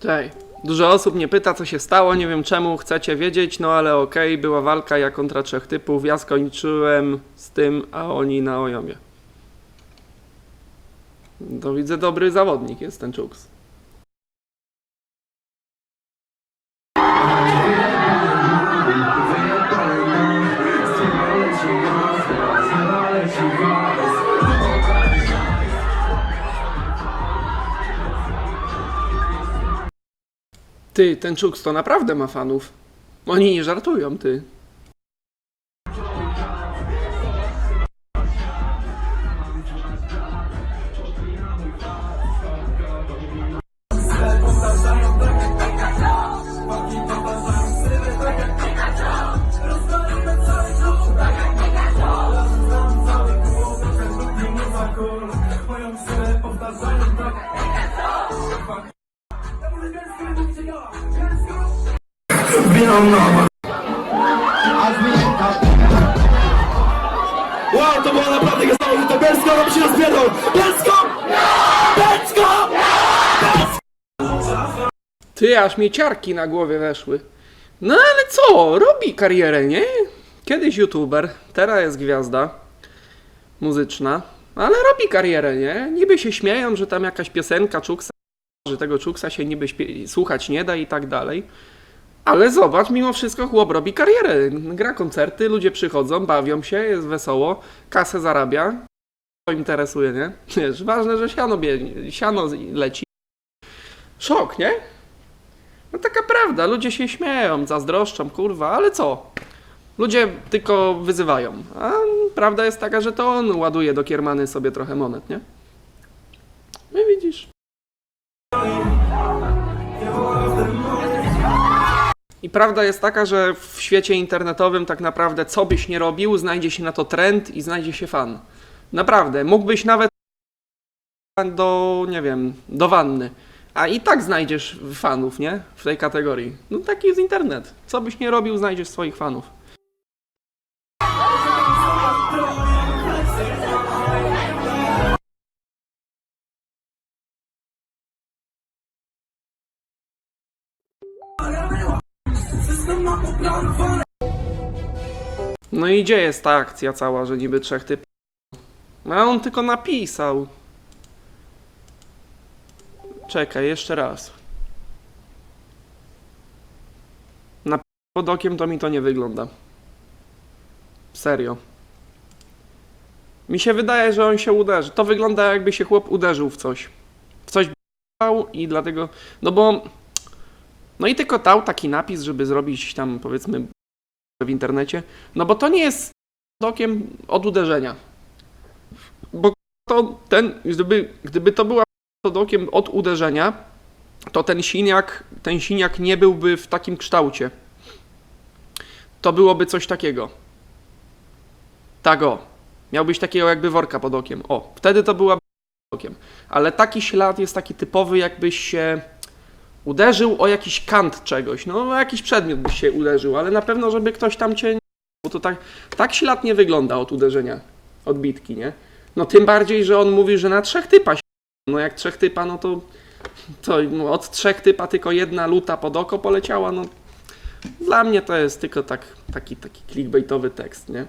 Cześć. Dużo osób mnie pyta, co się stało, nie wiem czemu, chcecie wiedzieć, no ale okej, była walka ja kontra trzech typów, ja skończyłem z tym, a oni na ojomie. To widzę, dobry zawodnik jest ten Czuks. Ty, ten Czuks to naprawdę ma fanów. Oni nie żartują, ty. Wow, to było naprawdę niesamowite! Bielsko, robi się rozpierdol! Bielsko! Bielsko! Ty, aż mi ciarki na głowie weszły. No ale co, robi karierę, nie? Kiedyś youtuber, teraz jest gwiazda muzyczna, ale robi karierę, nie? Niby się śmieją, że tam jakaś piosenka Czuksa, że tego Czuksa się niby słuchać nie da i tak dalej. Ale zobacz, mimo wszystko chłop robi karierę. Gra koncerty, ludzie przychodzą, bawią się, jest wesoło, kasę zarabia. To interesuje, nie? Wiesz, ważne, że siano, bie- siano leci. Szok, nie? No taka prawda, ludzie się śmieją, zazdroszczą, kurwa, ale co? Ludzie tylko wyzywają. A prawda jest taka, że to on ładuje do kiermany sobie trochę monet, nie? No widzisz. I prawda jest taka, że w świecie internetowym tak naprawdę co byś nie robił, znajdzie się na to trend i znajdzie się fan. Naprawdę, mógłbyś nawet do, nie wiem, do wanny. A i tak znajdziesz fanów, nie? W tej kategorii. No taki jest internet. Co byś nie robił, znajdziesz swoich fanów. No i gdzie jest ta akcja cała, że niby trzech typów? A on tylko napisał. Czekaj, jeszcze raz. Na pod okiem to mi to nie wygląda. Serio. Mi się wydaje, że on się uderzy. To wygląda jakby się chłop uderzył w coś. W coś i dlatego... No bo... No i tylko dał taki napis, żeby zrobić tam powiedzmy w internecie. No bo to nie jest pod okiem od uderzenia. Bo to ten, gdyby, gdyby to była pod okiem od uderzenia, to ten siniak, ten siniak nie byłby w takim kształcie. To byłoby coś takiego. Tak o. Miałbyś takiego jakby worka pod okiem. O, wtedy to była pod okiem. Ale taki ślad jest taki typowy, jakbyś się uderzył o jakiś kant czegoś. No, jakiś przedmiot byś się uderzył, ale na pewno, żeby ktoś tam cię... Bo to tak, tak wygląda od uderzenia, od bitki, nie? No tym bardziej, że on mówi, że na trzech typa się... No jak trzech typa, no to... To od trzech typa tylko jedna luta pod oko poleciała, no... Dla mnie to jest tylko tak, taki, taki clickbaitowy tekst, nie?